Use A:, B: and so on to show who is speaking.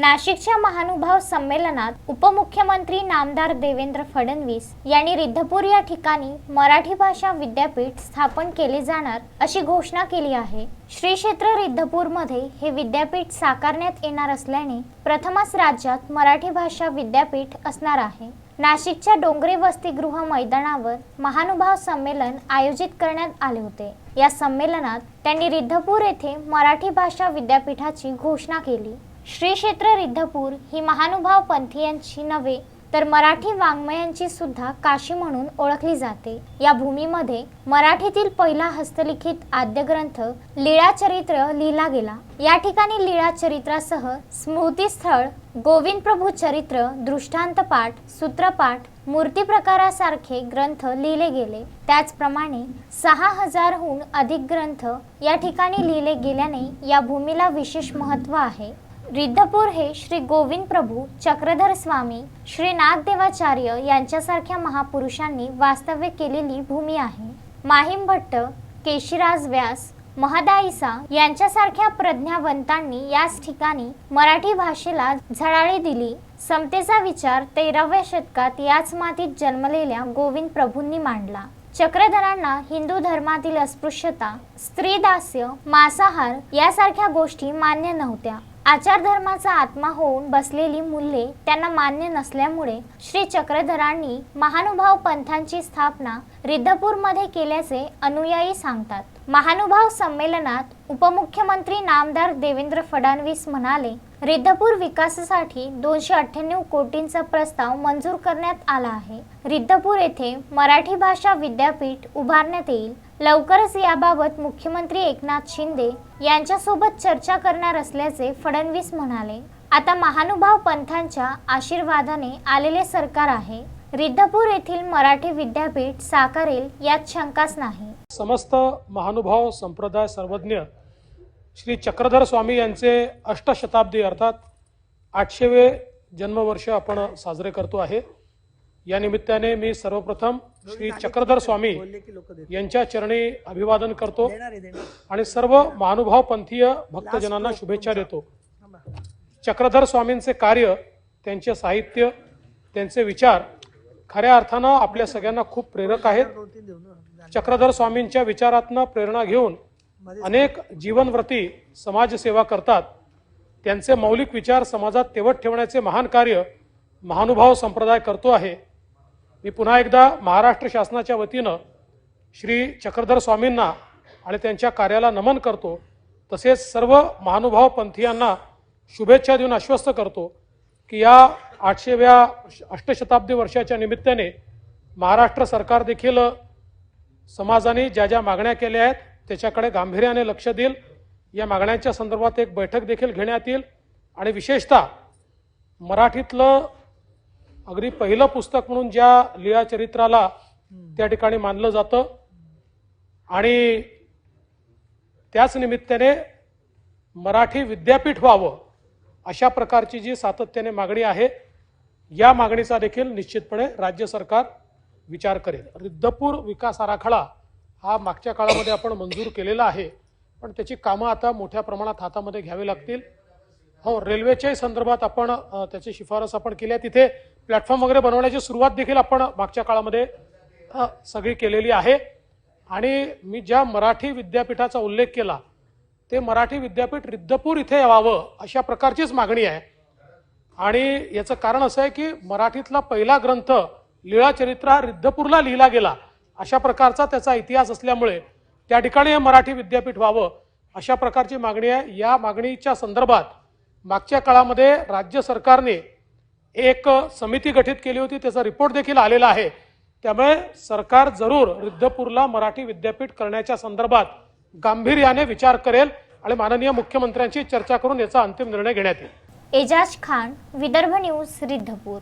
A: नाशिकच्या महानुभाव संमेलनात उपमुख्यमंत्री नामदार देवेंद्र फडणवीस यांनी रिद्धपूर या ठिकाणी मराठी भाषा विद्यापीठ स्थापन केले जाणार अशी घोषणा केली आहे. श्री क्षेत्र रिद्धपूरमध्ये हे विद्यापीठ साकारण्यात येणार असल्याने प्रथमच राज्यात मराठी भाषा विद्यापीठ असणार आहे. नाशिकच्या डोंगरे वसतिगृह मैदानावर महानुभाव संमेलन आयोजित करण्यात आले होते. या संमेलनात त्यांनी रिद्धपूर येथे मराठी भाषा विद्यापीठाची घोषणा केली. श्री क्षेत्र रिद्धपूर ही महानुभाव पंथीयांची नव्हे तर मराठी वाङ्मयांची सुद्धा काशी म्हणून ओळखली जाते. या भूमीमध्ये मराठीतील पहिला हस्तलिखित आद्यग्रंथ लीळाचरित्र लिहिला गेला. या ठिकाणी लीळा चरित्रासह स्मृतीस्थळ गोविंद प्रभू चरित्र दृष्टांत पाठ सूत्रपाठ मूर्ती प्रकारासारखे ग्रंथ लिहिले गेले. त्याचप्रमाणे सहा हजारहून अधिक ग्रंथ या ठिकाणी लिहिले गेल्याने या भूमीला विशेष महत्त्व आहे. रिद्धपूर हे श्री गोविंद प्रभू चक्रधर स्वामी श्री नागदेवाचार्य यांच्यासारख्या महापुरुषांनी वास्तव्य केलेली भूमी आहे. माहीम भट्ट केशिराज व्यास महदाईसा यांच्यासारख्या प्रज्ञावंतांनी याच ठिकाणी मराठी भाषेला झळाळी दिली. समतेचा विचार तेराव्या शतकात याच मातीत जन्मलेल्या गोविंद प्रभूंनी मांडला. चक्रधरांना हिंदू धर्मातील अस्पृश्यता स्त्रीदास्य मांसाहार यासारख्या गोष्टी मान्य नव्हत्या. आचारधर्माचा आत्मा होऊन बसलेली मूल्ये त्यांना मान्य नसल्यामुळे श्री चक्रधरांनी महानुभाव पंथांची स्थापना रिद्धपूरमध्ये केल्याचे अनुयायी सांगतात. महानुभाव संमेलनात उपमुख्यमंत्री नामदार देवेंद्र फडणवीस म्हणाले रिद्धपूर विकासासाठी दोनशे अठ्ठ्याण्णव कोटींचा प्रस्ताव मंजूर करण्यात आला आहे. रिद्धपूर येथे मराठी भाषा विद्यापीठ उभारण्यात येईल लवकरच याबाबत मुख्यमंत्री एकनाथ शिंदे यांच्यासोबत चर्चा करणार असल्याचे फडणवीस म्हणाले. आता महानुभाव पंथांच्या आशीर्वादाने आलेले सरकार आहे. रिद्धपूर येथील मराठी विद्यापीठ साकारेल यात शंकाच नाही.
B: समस्त महानुभाव संप्रदाय सर्वज्ञ श्री चक्रधर स्वामी यांचे अष्टशताब्दी अर्थात आठशेवे जन्मवर्ष आपण साजरे करतो आहे. या निमित्ताने मी सर्वप्रथम श्री चक्रधर स्वामी यांच्या चरणी अभिवादन करतो आणि सर्व महानुभाव पंथीय भक्तजनांना शुभेच्छा देतो. चक्रधर स्वामींचे कार्य त्यांचे साहित्य त्यांचे विचार खऱ्या अर्थानं आपल्या सगळ्यांना खूप प्रेरक आहेत. चक्रधर स्वामींच्या विचारातनं प्रेरणा घेऊन अनेक जीवनव्रती समाजसेवा करतात. त्यांचे मौलिक विचार समाजात तेवत ठेवण्याचे महान कार्य महानुभाव संप्रदाय करतो आहे. मी पुन्हा एकदा महाराष्ट्र शासनाच्या वतीनं श्री चक्रधर स्वामींना आणि त्यांच्या कार्याला नमन करतो. तसेच सर्व महानुभाव पंथीयांना शुभेच्छा देऊन आश्वस्त करतो की या आठशेव्या अष्टशताब्दी वर्षाच्या निमित्ताने महाराष्ट्र सरकार देखील समाजाने ज्या ज्या मागण्या केल्या आहेत त्याच्याकडे गांभीर्याने लक्ष देईल. या मागण्यांच्या संदर्भात एक बैठक देखील घेण्यात येईल. आणि विशेषतः मराठीतलं अगदी पहिलं पुस्तक म्हणून ज्या लीळा चरित्राला त्या ठिकाणी मानलं जातं. आणि त्याच निमित्ताने मराठी विद्यापीठ व्हावं अशा प्रकारची जी सातत्याने मागणी आहे या मागणीचा देखील निश्चितपणे राज्य सरकार विचार करेल. रिद्धपूर विकास आराखडा हा मागच्या काळामध्ये आपण मंजूर केलेला आहे पण त्याची कामं आता मोठ्या प्रमाणात हातामध्ये घ्यावी लागतील. हो रेल्वेच्याही संदर्भात आपण त्याची शिफारस आपण केली आहे तिथे प्लॅटफॉर्म वगैरे बनवण्याची सुरुवात देखील आपण मागच्या काळामध्ये सगळी केलेली आहे. आणि मी ज्या मराठी विद्यापीठाचा उल्लेख केला ते मराठी विद्यापीठ रिद्धपूर इथे यावं अशा प्रकारचीच मागणी आहे. आणि याचं कारण असं आहे की मराठीतला पहिला ग्रंथ लीळाचरित्र हा रिद्धपूरला लिहिला गेला अशा प्रकारचा त्याचा इतिहास असल्यामुळे त्या ठिकाणी हे मराठी विद्यापीठ व्हावं अशा प्रकारची मागणी आहे. या मागणीच्या संदर्भात मागच्या काळामध्ये राज्य सरकारने एक समिती गठीत केली होती त्याचा रिपोर्ट देखील आलेला आहे. त्यामुळे सरकार जरूर रिद्धपूरला मराठी विद्यापीठ करण्याच्या संदर्भात गांभीर्याने विचार करेल आणि माननीय मुख्यमंत्र्यांशी चर्चा करून याचा अंतिम निर्णय घेण्यात येईल.
A: एजाज खान विदर्भ न्यूज रिद्धपूर.